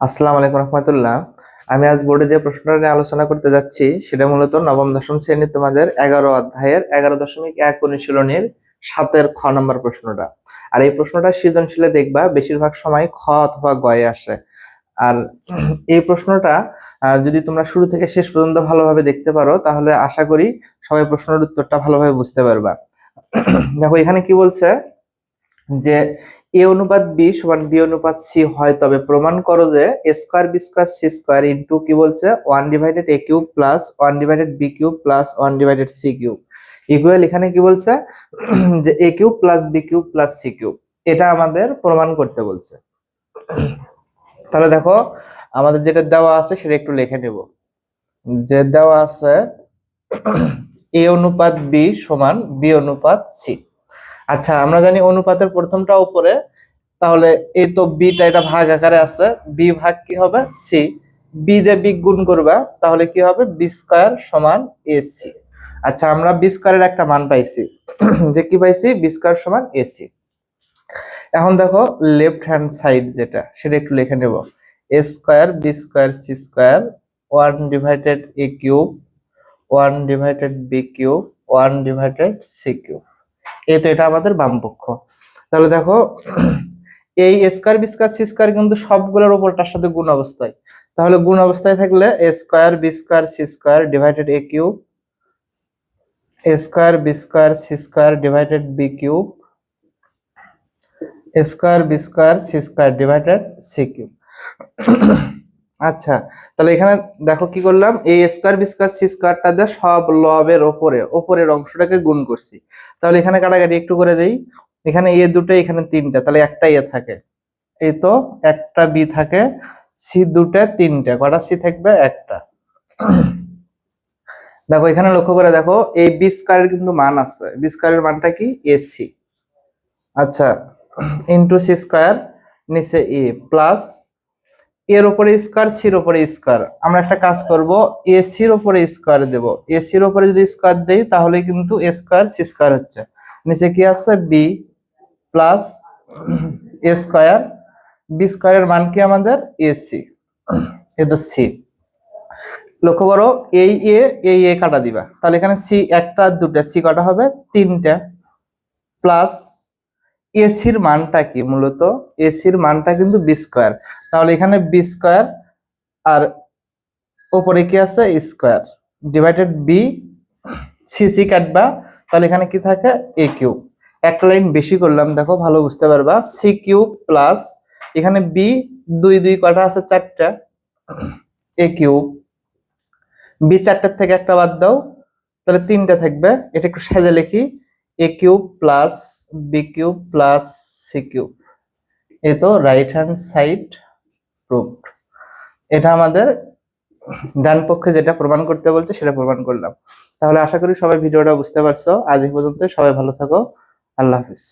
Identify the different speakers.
Speaker 1: আসসালামু আলাইকুম রহমতুল্লাহ। আমি আজ বোর্ডে যে প্রশ্নটা নিয়ে আলোচনা করতে যাচ্ছি, সেটা মূলত নবম, দশম শ্রেণির তোমাদের এগারো অধ্যায়ের এগারো দশমিক এক অনুশীলনীর সাতের খ নম্বর প্রশ্নটা। আর এই প্রশ্নটা সৃজনশীলে দেখবা, বেশিরভাগ সময় খ অথবা গয়ে আসে। আর এই প্রশ্নটা যদি তোমরা শুরু থেকে শেষ পর্যন্ত ভালোভাবে দেখতে পারো, তাহলে আশা করি সবাই প্রশ্নের উত্তরটা ভালোভাবে বুঝতে পারবা। দেখো, এখানে কি বলছে? যে এ অনুপাত বি সমান বি অনুপাত সি হয়, তবে প্রমাণ করো যে A square B square C square into কি বলছে? One divided A cube plus one divided B cube plus one divided C cube. Equal এখানে কি বলছে? যে A cube plus B cube plus C cube. এটা আমাদের প্রমাণ করতে বলছে। তাহলে দেখো, আমাদের যেটা দেওয়া আছে সেটা একটু লিখে নেব। যে দেওয়া আছে, এ অনুপাত বি সমান বি অনুপাত সি। আচ্ছা আমরা জানি অনুপাতের প্রথমটা উপরে, তাহলে এই তো বিটা এটা ভাগ আকারে আছে। বি ভাগ কি হবে? সি বি দিয়ে বি গুণ করবা, তাহলে কি হবে? বি স্কয়ার সমান এ সি আচ্ছা আমরা বি স্কয়ারের একটা মান পাইছি। যে কি পাইছি? বি স্কয়ার সমান এ সি এখন দেখো লেফট হ্যান্ড সাইড যেটা, সেটা একটু লিখে নেব। A square B square C square one divided A cube one divided B cube one divided C cube এই তো এটা আমাদের বাম পক্ষ। তাহলে দেখো, এই স্কয়ার বি স্কয়ার সি কিন্তু সবগুলোর উপরটার সাথে গুণ অবস্থায়। তাহলে গুণ অবস্থায় থাকলে A square B square C square divided A cube A square B square C square divided B cube square B square divided C cube আচ্ছা তাহলে এখানে দেখো কি করলাম? এই স্কোয়ার বি স্কয়ার সি স্কয়ারটা দিয়ে সব লবের ওপরে, ওপরের অংশটাকে গুণ করছি। তাহলে এখানে কাটাকাটি একটু করে দেই। এখানে এ দুটো, এখানে তিনটা, তাহলে একটা এ থাকে। এই তো একটা বি থাকে সি দুটো, তিনটা, কটা সি থাকবে? একটা। দেখো, এখানে লক্ষ্য করে দেখো এই বি স্কোয়ারের কিন্তু মান আছে। বি স্কয়ারের মানটা কি? এসি আচ্ছা ইন্টু সি স্কোয়ার নিচে এ প্লাস এর উপরে স্কয়ার সির উপরে স্কয়ার আমরা একটা কাজ করব এ এসির উপরে স্কয়ার দেব। এ এসির উপরে যদি স্কয়ার দেই, তাহলে কিন্তু এ স্কয়ার সি স্কয়ার হচ্ছে। নিচে কি আছে? B plus A square B স্কয়ারের মান কি আমাদের? এ তো সি লক্ষ্য করো, এই এ এই এ কাটা দিবা। তাহলে এখানে সি একটা, দুটা সি কটা হবে? তিনটা। প্লাস এসির মানটা কি মূলত? এসির মানটা কিন্তু বি স্কয়ার তাহলে এখানে বি স্কোয়ার আর ওপরে কি আছে? Square divided B C C কাটবা। তাহলে এখানে কি থাকে? এ কিউব একটা লাইন বেশি করলাম, দেখো, ভালো বুঝতে পারবা। সি কিউব প্লাস এখানে বি দুই দুই কটা আছে? চারটা। এ কিউব বি চারটার থেকে একটা বাদ দাও। তাহলে তিনটা থাকবে। এটা একটু সাজে লিখি। A cube plus B cube plus C cube A তো রাইট হ্যান্ড সাইড প্রুভড এটা আমাদের ডান পক্ষে যেটা প্রমাণ করতে বলছে, সেটা প্রমাণ করলাম। তাহলে আশা করি সবাই ভিডিওটা বুঝতে পারছ। আজ পর্যন্ত সবাই ভালো থাকো। আল্লাহ হাফিজ।